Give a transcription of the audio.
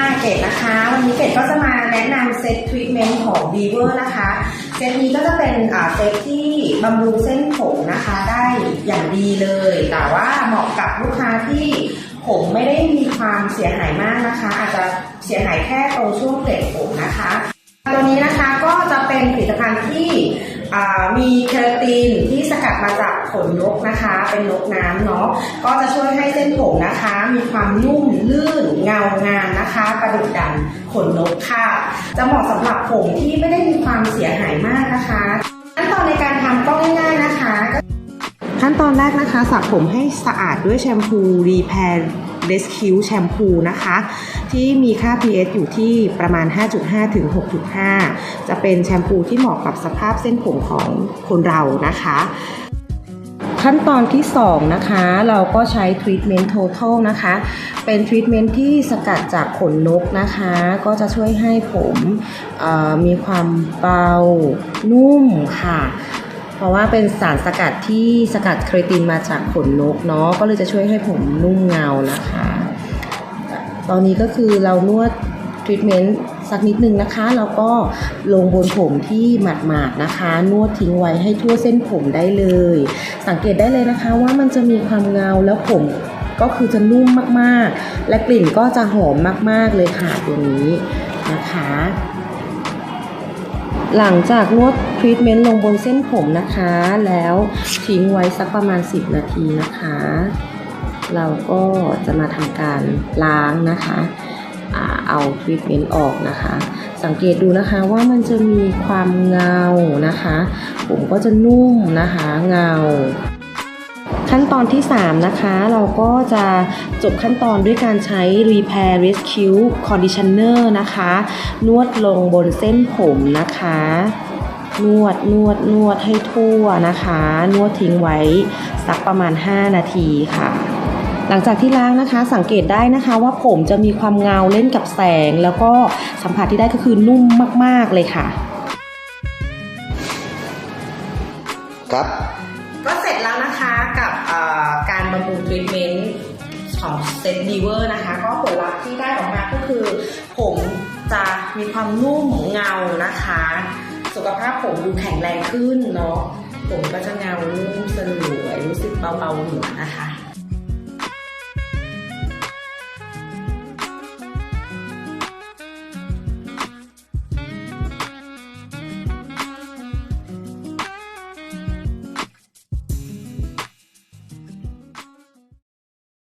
ค่ะเกดนะคะ วันนี้เกดก็จะมาแนะนำเซตทรีทเมนต์ของ v ีเวอร์นะคะ เซตนี้ก็จะเป็นเซตที่บำรุงเส้นผมนะคะได้อย่างดีเลย แต่ว่าเหมาะกับลูกค้าที่ผมไม่ได้มีความเสียหายมากนะคะ อาจจะเสียหายแค่ตรงช่วงเกล็ดผมนะคะ ตัวนี้นะคะก็จะเป็นผลิตภัณฑ์ มีเคราตินที่สกัดมาจากขนนกนะคะ เป็นนกน้ำเนาะก็จะช่วยให้เส้นผมนะคะ มีความนุ่มลื่นเงางามนะคะ ประดุจดังขนนกค่ะ จะเหมาะสำหรับผมที่ไม่ได้มีความเสียหายมากนะคะ ขั้นตอนแรกนะคะสระผมให้สะอาดด้วยแชมพู Repair Rescue แชมพูนะคะ ที่มีค่า pH อยู่ที่ประมาณ 5.5 ถึง 6.5 จะเป็นแชมพูที่เหมาะกับสภาพเส้นผมของคนเรานะคะ ขั้นตอนที่ 2 นะคะ เราก็ใช้ Treatment Total นะคะ เป็น Treatment ที่สกัดจากขนนกนะคะ ก็จะช่วยให้ผมมีความเบา นุ่มค่ะ เพราะว่าเป็นสารสกัดที่สกัดเครตินมาจากขนนกเนาะก็เลยจะช่วยให้ผมนุ่มเงานะคะ ตอนนี้ก็คือเรานวดทรีทเมนต์สักนิดนึงนะคะแล้วก็ลงบนผมที่หมาดๆนะคะ นวดทิ้งไว้ให้ทั่วเส้นผมได้เลย สังเกตได้เลยนะคะว่ามันจะมีความเงาแล้วผมก็คือจะนุ่มมากๆ และกลิ่นก็จะหอมมากๆเลยค่ะตัวนี้นะคะ หลังจากนวดทรีทเมนต์ลงบนเส้นผมนะคะ แล้วทิ้งไว้สักประมาณ 10 นาทีนะคะ เราก็จะมาทำการล้างนะคะเอาทรีทเมนต์ออกนะคะ สังเกตดูนะคะว่ามันจะมีความเงานะคะ ผมก็จะนุ่มนะคะเงา ขั้นตอนที่ 3 นะคะ เราก็จะจบขั้นตอนด้วยการใช้ Repair Rescue Conditioner นะคะ นวดลงบนเส้นผมนะคะ นวดนวดนวดให้ทั่วนะคะ นวดทิ้งไว้สักประมาณ 5 นาทีค่ะหลังจากที่ล้างนะคะสังเกตได้นะคะว่าผมจะมีความเงาเล่นกับแสง แล้วก็สัมผัสที่ได้ก็คือนุ่มมาก ๆ เลยค่ะ ครับ ก็เสร็จแล้วนะคะกับการบำรุงทรีทเมนต์ของเซตดีเวอร์นะคะ ก็ผลลัพธ์ที่ได้ออกมาก็คือ ผมจะมีความนุ่มเงานะคะ สุขภาพผมดูแข็งแรงขึ้นเนาะผมก็จะเงานุ่มสลวยรู้สึกเบาๆหัวนะคะ